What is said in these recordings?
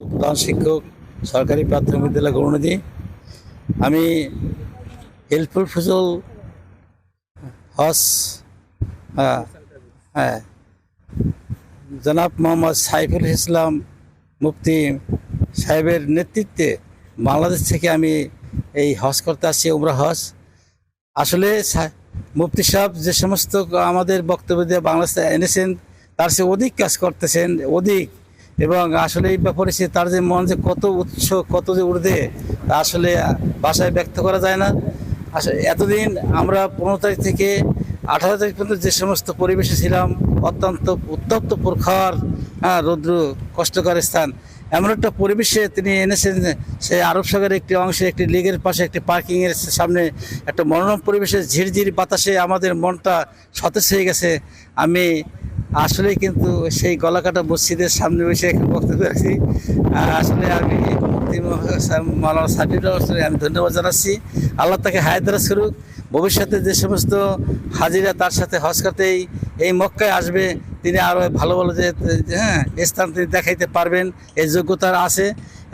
প্রধান শিক্ষক, সরকারি প্রাথমিক বিদ্যালয় গৌরনদী আমি হেল্পফুল ফজল হস হ্যাঁ হ্যাঁ জনাব মোহাম্মদ সাইফুল ইসলাম মুফতি সাহেবের নেতৃত্বে বাংলাদেশ থেকে আমি এই হজ করতে আসছি, উমরা হজ। আসলে মুফতি সাহেব যে সমস্ত আমাদের বক্তব্য দিয়ে বাংলাদেশে এনেছেন, তার সে অধিক কাজ করতেছেন, অধিক এবং আসলে এই ব্যাপারে সে তার যে মন যে কত উৎস কত যে ঊর্ধ্বে, তা আসলে ভাষায় ব্যক্ত করা যায় না। আসলে এতদিন আমরা পনেরো তারিখ থেকে আঠারো তারিখ পর্যন্ত যে সমস্ত পরিবেশে ছিলাম, অত্যন্ত উত্তপ্ত, প্রখর হ্যাঁ রৌদ্র কষ্টকর স্থান, এমন একটা পরিবেশে তিনি এনেছেন সে আরব সাগরের একটি অংশে, একটি লেগের পাশে, একটি পার্কিংয়ের সামনে একটা মনোরম পরিবেশে ঝিরঝির বাতাসে আমাদের মনটা সতেজ হয়ে গেছে। আমি আসলে কিন্তু সেই গলাকাটা মসজিদের সামনে বসে একটা বক্তব্য রাখছি। আসলে আমি আমি ধন্যবাদ জানাচ্ছি। আল্লাহ তাকে হায়াদারাজ করুক। ভবিষ্যতে যে সমস্ত হাজিরা তার সাথে হজ এই মক্কায় আসবে তিনি আরও ভালো ভালো যে, হ্যাঁ স্থান তিনি দেখাইতে পারবেন। এই যোগ্যতার আছে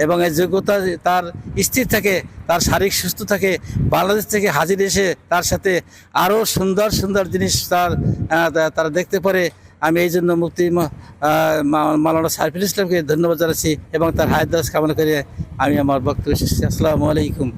এবং এই যোগ্যতা তার স্থির থাকে তার শারীরিক সুস্থ থাকে। বাংলাদেশ থেকে হাজির এসে তার সাথে আরও সুন্দর সুন্দর জিনিস তার তারা দেখতে পারে। আমি এই জন্য মুক্তি মালানা সাইফুল ইসলামকে ধন্যবাদ জানাচ্ছি এবং তার হায়দাস কামনা করে আমি আমার বক্তব্য। আসসালামু আলাইকুম